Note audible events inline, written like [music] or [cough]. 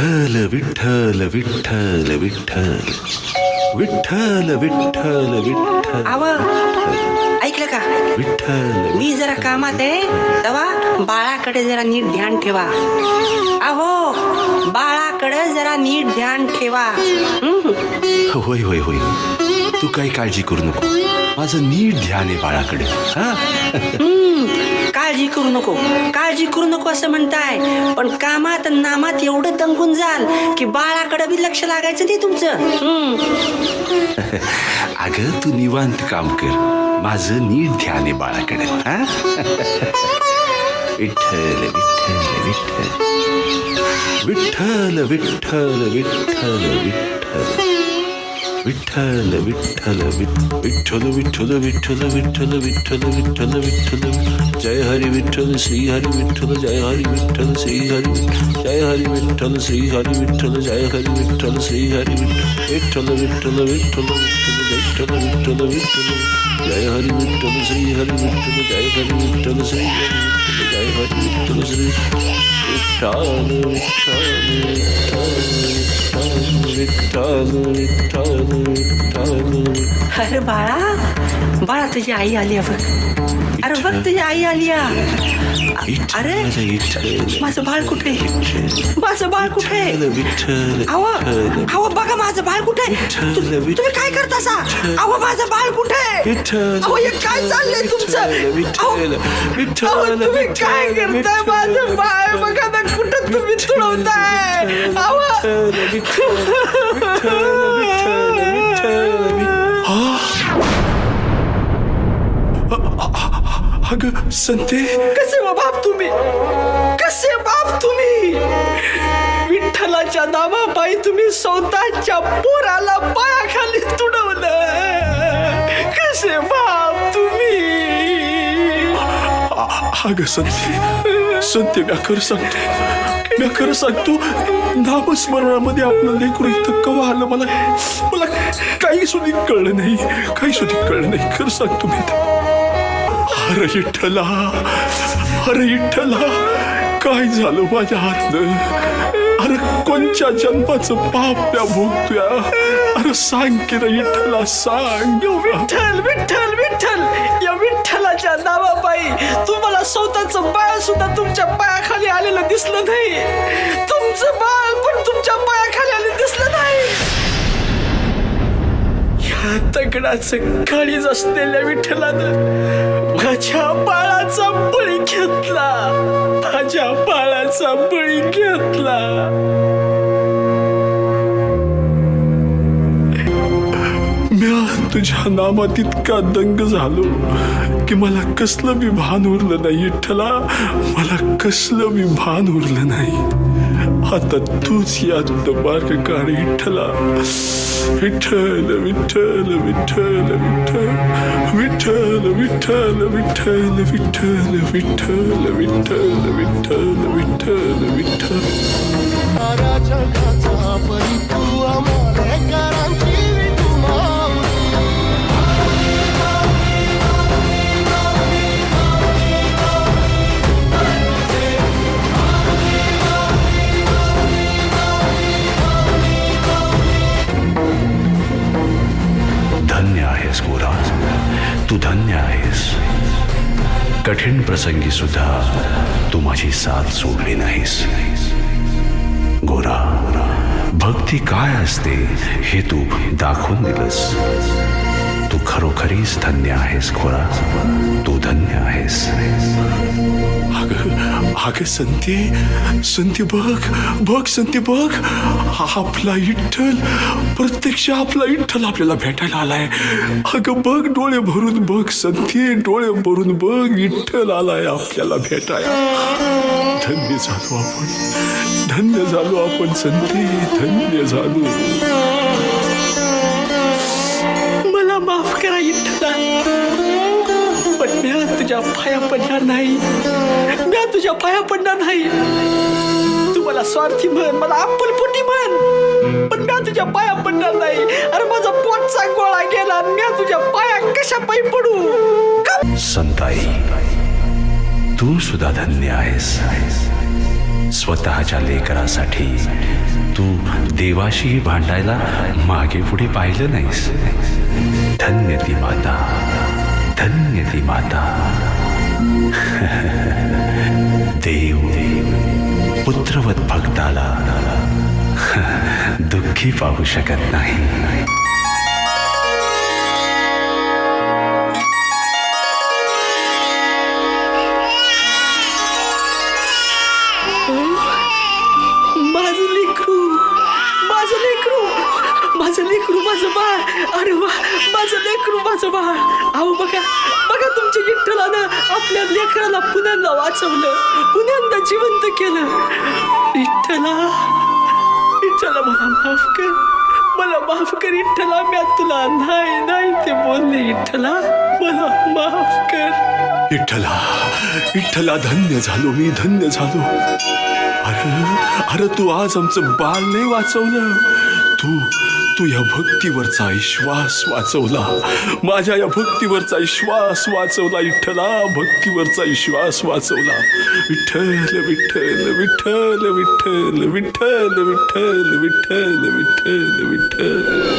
विठ्ठल विठ्ठल विठ्ठल विठ्ठल. विठ्ठल विठ्ठल विठ्ठल. आव ऐकलं का? विठ्ठल मी जरा कामात आहे तेव्हा बाळाकडे जरा नीट ध्यान ठेवा. अहो बाळाकडे जरा नीट ध्यान ठेवा? होय होय होय. तू काही काळजी करू नको. माझं नीट ध्यान आहे बाळाकडे. हं, काळजी करू नको. काळजी करू नको असं म्हणताय. पण कामात नामात एवढं दंगून जाल की बाळाकडे बी लक्ष लागायचं नाही तुमचं. [laughs] अगं तू निवांत काम कर. माझं नीट ध्यान आहे बाळाकडे. [laughs] विठ्ठल विठ्ठल विठ्ठल. विठ्ठल विठ्ठल विठ्ठल विठ्ठल. विठ्ठल विठ्ठल विठ्ठल विठ्ठल विठ्ठल विठ्ठल विठ्ठल विठ्ठल जय हरी विठ्ठल श्री हरी विठ्ठल जय हरी विठ्ठल श्री हरी विठ्ठल जय हरी विठ्ठल श्री हरी विठ्ठल जय हरी विठ्ठल श्री हरी विठ्ठल विठ्ठल विठ्ठल विठ्ठल विठ्ठल विठ्ठल विठ्ठल जय हरी विठ्ठल श्री हरी विठ्ठल जय हरी विठ्ठल श्री हरी विठ्ठल जय हरी विठ्ठल श्री विठ्ठल विठ्ठल विठ्ठल विठ्ठल विठ्ठल अरे बाळा बाळा तुझी आई आली अरे बघ तुझी आई आली. अरे माझं बाळ कुठे माझं बाळ कुठे विठ्ठल अहो बघा माझं बाळ कुठे तुम्ही काय काय करतासा अहो माझं बाळ कुठे अहो हे काय चाललंय तुमचं अहो, तुम्ही काय करताय माझं बाळ बघा ना कुठं तुम्ही तुडवताय अहो विठ्ठल विठ्ठल विठ्ठल विठ्ठल विठ्ठल अगं संते. कसे व बाप तुम्ही? कसे बाप तुम्ही? विठ्ठलाच्या नावापायी तुम्ही स्वतःच्या पोराला पायाखाली तुडवलं. कसे बाप तुम्ही? अगं संते. संते मी खरं सांगतो. मी खरं सांगतो नामस्मरणामध्ये आपलं लेकरू इथं कवा आलं मला? मला काही सुद्धा कळलं नाही. काही सुद्धा कळलं नाही. खरं सांगतो मी. अरे विठ्ठला अरे विठ्ठला काय झालं माझ्या हातनं? अरे कोणच्या जन्माचं पाप त्या भोगतोय? अरे सांग की रे विठ्ठला सांग. विठ्ठल विठ्ठल विठ्ठल या विठ्ठलाच्या नावापायी तुम्हाला स्वतःचं बाळ सुद्धा तुमच्या पायाखाली आलेलं दिसलं नाही. तुमचं बाळ पण तुमच्या पायाखाली आलेलं दिसलं नाही. या दगडाचं काळीज असलेल्या विठ्ठलानं माझ्या बाळाचा बळी घेतला. माझ्या बाळाचा बळी घेतला. म्या तुझ्या नामात इतका दंग झालो की मला कसलं विभान उरलं नाही विठ्ठला मला कसलं विभान उरलं नाही. आता तूच यात मार्ग काढ विठ्ठला विठ्ठल विठ्ठल विठ्ठल विठ्ठल विठ्ठल विठ्ठल विठ्ठल विठ्ठल विठ्ठल विठ्ठल विठ्ठल कठीण प्रसंगी सुद्धा तू माझी साथ सोडली नाहीस. गोरा भक्ती काय असते हे तू दाखवून दिलंस. खरीच धन्य आहेस खोळा. तू धन्य आहेस. अगं संती संती बघ बघ संती बघ. हा आपला विठ्ठल प्रत्यक्ष आपला विठ्ठल आपल्याला भेटायला आलाय. अगं बघ डोळे भरून बघ संती डोळे भरून बघ विठ्ठल आलाय आपल्याला भेटायला. धन्य झालो आपण. धन्य झालो आपण संती धन्य झालो. मला माफ करा विठ्ठला पण मी तुझ्या पाया पडणार नाही. मी तुझ्या पाया पडणार नाही. तू मला स्वार्थी म्हण मला अप्पलपोटी म्हण. पण मी तुझ्या पाया पडणार नाही. अरे माझा पोटचा गोळा गेला मी तुझ्या पाया कशा पायी पडू संताई तू सुद्धा धन्य आहेस. स्वतःच्या लेकरासाठी तू देवाशी भांडायला मागे पुढे पाहिलं नाहीस. धन्य ती माता धन्य ती माता. [laughs] देव पुत्रवत भक्ताला दुःखी पाहू शकत नाही. बघा बघा तुमच्या विठ्ठलानं आपल्या लेकराला पुन्हा वाचवलं पुन्हा जिवंत केलं. विठ्ठला विठ्ठला मला माफ कर. मला माफ कर विठ्ठला. मी तुला नाही नाही ते बोलले विठ्ठला. मला माफ कर. विठ्ठला विठ्ठला धन्य झालो मी धन्य झालो. अरे अरे तू आज आमचं बाल नाही वाचवलं. तू तू या भक्तीवरचा विश्वास वाचवला. माझ्या या भक्तीवरचा विश्वास वाचवला. विठ्ठला भक्तीवरचा विश्वास वाचवला. विठ्ठल विठ्ठल विठ्ठल विठ्ठल विठ्ठल विठ्ठल विठ्ठल विठ्ठल विठ्ठल.